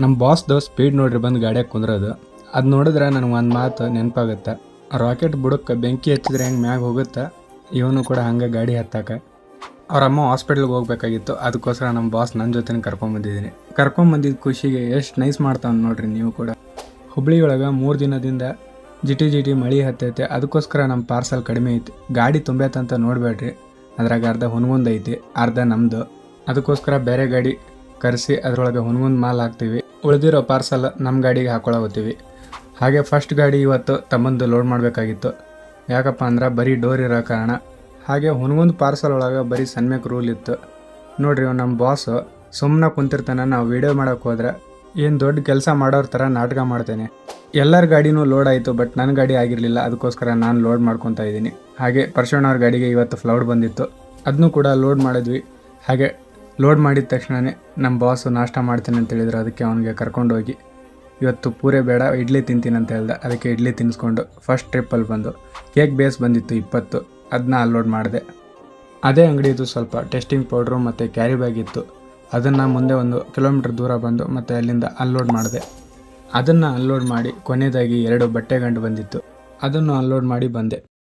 ನಮ್ಮ ಬಾಸ್ದು ಸ್ಪೀಡ್ ನೋಡ್ರಿ ಬಂದು ಗಾಡಿಯಾಗ ಕುಂದ್ರದು. ಅದು ನೋಡಿದ್ರೆ ನನಗೆ ಒಂದು ಮಾತು ನೆನಪಾಗುತ್ತೆ. ರಾಕೆಟ್ ಬುಡಕ್ಕೆ ಬೆಂಕಿ ಹಚ್ಚಿದ್ರೆ ಹೆಂಗೆ ಮ್ಯಾಗ ಹೋಗುತ್ತೆ? ಇವನು ಕೂಡ ಹಂಗೆ ಗಾಡಿ ಹತ್ತಾಕ. ಅವ್ರ ಅಮ್ಮ ಹಾಸ್ಪಿಟ್ಲ್ಗೆ ಹೋಗ್ಬೇಕಾಗಿತ್ತು. ಅದಕ್ಕೋಸ್ಕರ ನಮ್ಮ ಬಾಸ್ ನನ್ನ ಜೊತೆ ಕರ್ಕೊಂಬಂದಿದ್ದೀನಿ ಕರ್ಕೊಂಬಂದಿದ್ದ ಖುಷಿಗೆ ಎಷ್ಟು ನೈಸ್ ಮಾಡ್ತಾವೆ ನೋಡ್ರಿ ನೀವು ಕೂಡ. ಹುಬ್ಳಿ ಒಳಗೆ ಮೂರು ದಿನದಿಂದ ಜಿಟಿ ಜಿಟಿ ಮಳೆ ಹತ್ತೈತೆ. ಅದಕ್ಕೋಸ್ಕರ ನಮ್ಮ ಪಾರ್ಸಲ್ ಕಡಿಮೆ ಐತಿ. ಗಾಡಿ ತುಂಬೈತಂತ ನೋಡಬೇಡ್ರಿ ಅದ್ರಾಗ ಅರ್ಧ ಹುನ್ಗುಂದ್ ಐತಿ, ಅರ್ಧ ನಮ್ಮದು ಅದಕ್ಕೋಸ್ಕರ ಬೇರೆ ಗಾಡಿ ಕರೆಸಿ ಅದರೊಳಗೆ ಹುನ್ಗುಂದ್ ಮಾಲ್ ಹಾಕ್ತೀವಿ. ಉಳಿದಿರೋ ಪಾರ್ಸಲ್ ನಮ್ಮ ಗಾಡಿಗೆ ಹಾಕೊಳಗತ್ತೀವಿ ಹಾಗೆ ಫಸ್ಟ್ ಗಾಡಿ ಇವತ್ತು ತಮ್ಮಂದು ಲೋಡ್ ಮಾಡಬೇಕಾಗಿತ್ತು. ಯಾಕಪ್ಪ ಅಂದ್ರೆ ಬರೀ ಡೋರ್ ಇರೋ ಕಾರಣ. ಹಾಗೆ ಹುನಗೊಂದು ಪಾರ್ಸಲ್ ಒಳಗೆ ಬರೀ ಸನ್ಮ್ಯಕ್ ರೂಲ್ ಇತ್ತು. ನೋಡ್ರಿ ನಮ್ಮ ಬಾಸು ಸುಮ್ಮನೆ ಕುಂತಿರ್ತಾನೆ, ನಾವು ವೀಡಿಯೋ ಮಾಡೋಕೆ ಹೋದ್ರೆ ಏನು ದೊಡ್ಡ ಕೆಲಸ ಮಾಡೋರ ಥರ ನಾಟಕ ಮಾಡ್ತೇನೆ. ಎಲ್ಲರ ಗಾಡಿನೂ ಲೋಡ್ ಆಯಿತು ಬಟ್ ನನ್ನ ಗಾಡಿ ಆಗಿರಲಿಲ್ಲ ಅದಕ್ಕೋಸ್ಕರ ನಾನು ಲೋಡ್ ಮಾಡ್ಕೊತಾ ಇದ್ದೀನಿ ಹಾಗೆ ಪರ್ಶೋಣ ಅವ್ರ ಗಾಡಿಗೆ ಇವತ್ತು ಫ್ಲೌಡ್ ಬಂದಿತ್ತು. ಅದನ್ನು ಕೂಡ ಲೋಡ್ ಮಾಡಿದ್ವಿ. ಹಾಗೆ ಲೋಡ್ ಮಾಡಿದ ತಕ್ಷಣವೇ ನಮ್ಮ ಬಾಸು ನಾಷ್ಟ ಮಾಡ್ತೀನಿ ಅಂತ ಹೇಳಿದ್ರು. ಅದಕ್ಕೆ ಅವನಿಗೆ ಕರ್ಕೊಂಡೋಗಿ, ಇವತ್ತು ಪೂರೆ ಬೇಡ, ಇಡ್ಲಿ ತಿಂತೀನಿ ಅಂತ ಹೇಳ್ದೆ. ಅದಕ್ಕೆ ಇಡ್ಲಿ ತಿನ್ನಿಸ್ಕೊಂಡು ಫಸ್ಟ್ ಟ್ರಿಪ್ಪಲ್ಲಿ ಬಂದು ಕೇಕ್ ಬೇಸ್ ಬಂದಿತ್ತು ಇಪ್ಪತ್ತು. ಅದನ್ನ ಅಲ್ಲೋಡ್ ಮಾಡಿದೆ. ಅದೇ ಅಂಗಡಿದು ಸ್ವಲ್ಪ ಟೆಸ್ಟಿಂಗ್ ಪೌಡ್ರು ಮತ್ತು ಕ್ಯಾರಿ ಬ್ಯಾಗ್ ಇತ್ತು. ಅದನ್ನು ಮುಂದೆ ಒಂದು ಕಿಲೋಮೀಟ್ರ್ ದೂರ ಬಂದು ಮತ್ತು ಅಲ್ಲಿಂದ ಅನ್ಲೋಡ್ ಮಾಡಿದೆ. ಅದನ್ನು ಅನ್ಲೋಡ್ ಮಾಡಿ ಕೊನೆಯದಾಗಿ ಎರಡು ಬಟ್ಟೆ ಗಂಡು ಬಂದಿತ್ತು. ಅದನ್ನು ಅನ್ಲೋಡ್ ಮಾಡಿ ಬಂದೆ.